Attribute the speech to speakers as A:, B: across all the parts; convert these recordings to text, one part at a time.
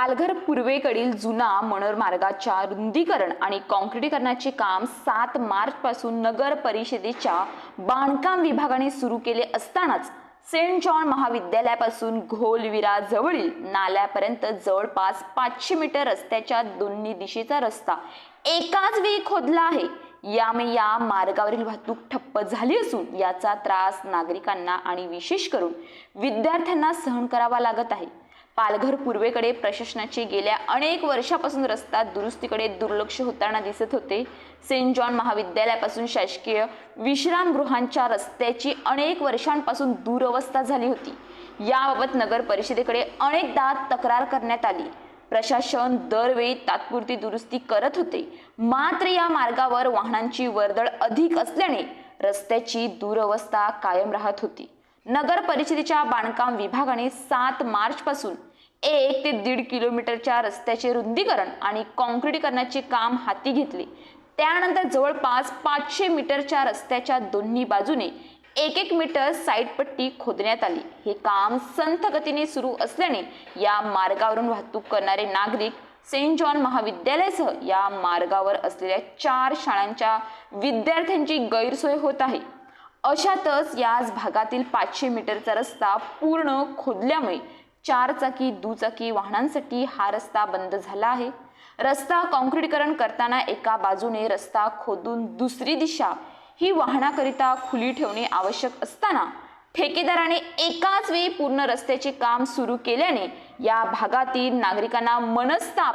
A: पालघर पूर्वेकडील जुना मनोर मार्गाच्या रुंदीकरण आणि काँक्रीटीकरणाचे काम सात मार्च पासून नगर परिषदेच्या बांधकाम विभागाने सुरू केले असतानाच सेंट जॉन महाविद्यालयापासून घोलविरा जवळील नाल्यापर्यंत जवळपास पाचशे मीटर रस्त्याच्या दोन्ही दिशेचा रस्ता एकाच वेळी खोदला आहे. यामुळे या मार्गावरील वाहतूक ठप्प झाली असून याचा त्रास नागरिकांना आणि विशेष करून विद्यार्थ्यांना सहन करावा लागत आहे. पालघर पूर्वेकडे प्रशासनाचे गेल्या अनेक वर्षापासून रस्ता दुरुस्तीकडे दुर्लक्ष होताना दिसत होते. सेंट जॉन महाविद्यालयापासून शासकीय विश्रामगृहांच्या रस्त्याची अनेक वर्षांपासून दुरवस्था झाली होती. याबाबत नगर परिषदेकडे अनेकदा तक्रार करण्यात आली. प्रशासन दरवेळी तात्पुरती दुरुस्ती करत होते. मात्र या मार्गावर वाहनांची वर्दळ अधिक असल्याने रस्त्याची दुरवस्था कायम राहत होती. नगर परिषदेच्या बांधकाम विभागाने सात मार्चपासून एक ते दीड किलोमीटरच्या रस्त्याचे रुंदीकरण आणि काँक्रीटीकरणाचे काम हाती घेतले. त्यानंतर जवळपास पाचशे मीटरच्या रस्त्याच्या दोन्ही बाजूने एक एक मीटर साईडपट्टी खोदण्यात आली. हे काम संथ गतीने सुरू असल्याने या मार्गावरून वाहतूक करणारे नागरिक सेंट जॉन महाविद्यालयासह या मार्गावर असलेल्या चार शाळांच्या विद्यार्थ्यांची गैरसोय होत आहे. अशातच याच भागातील पाचशे मीटरचा रस्ता पूर्ण खोदल्यामुळे चारचाकी दुचाकी वाहनांसाठी हा रस्ता बंद झाला आहे. रस्ता काँक्रीटकरण करताना एका बाजूने रस्ता खोदून दुसरी दिशा ही वाहनाकरिता खुली ठेवणे आवश्यक असताना ठेकेदाराने एकाच वेळी पूर्ण रस्त्याचे काम सुरू केल्याने या भागातील नागरिकांना मनस्ताप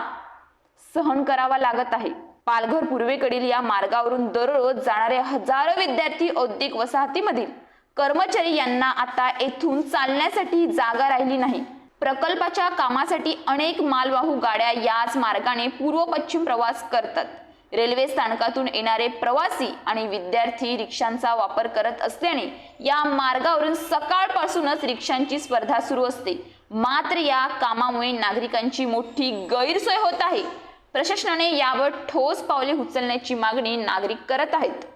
A: सहन करावा लागत आहे. पालघर पूर्वेकडील या मार्गावरून दररोज जाणारे हजारो विद्यार्थी औद्योगिक वसाहतीमधील कर्मचारी यांना आता येथून चालण्यासाठी जागा राहिली नाही. प्रकल्पाच्या कामासाठी अनेक मालवाहू गाड्या याच मार्गाने पूर्व पश्चिम प्रवास करतात. रेल्वे स्थानकातून येणारे प्रवासी आणि विद्यार्थी रिक्षांचा वापर करत असल्याने या मार्गावरून सकाळपासूनच रिक्षांची स्पर्धा सुरू असते. मात्र या कामामुळे नागरिकांची मोठी गैरसोय होत आहे. प्रशासनाने यावर ठोस पावले उचलण्याची मागणी नागरिक करत आहेत.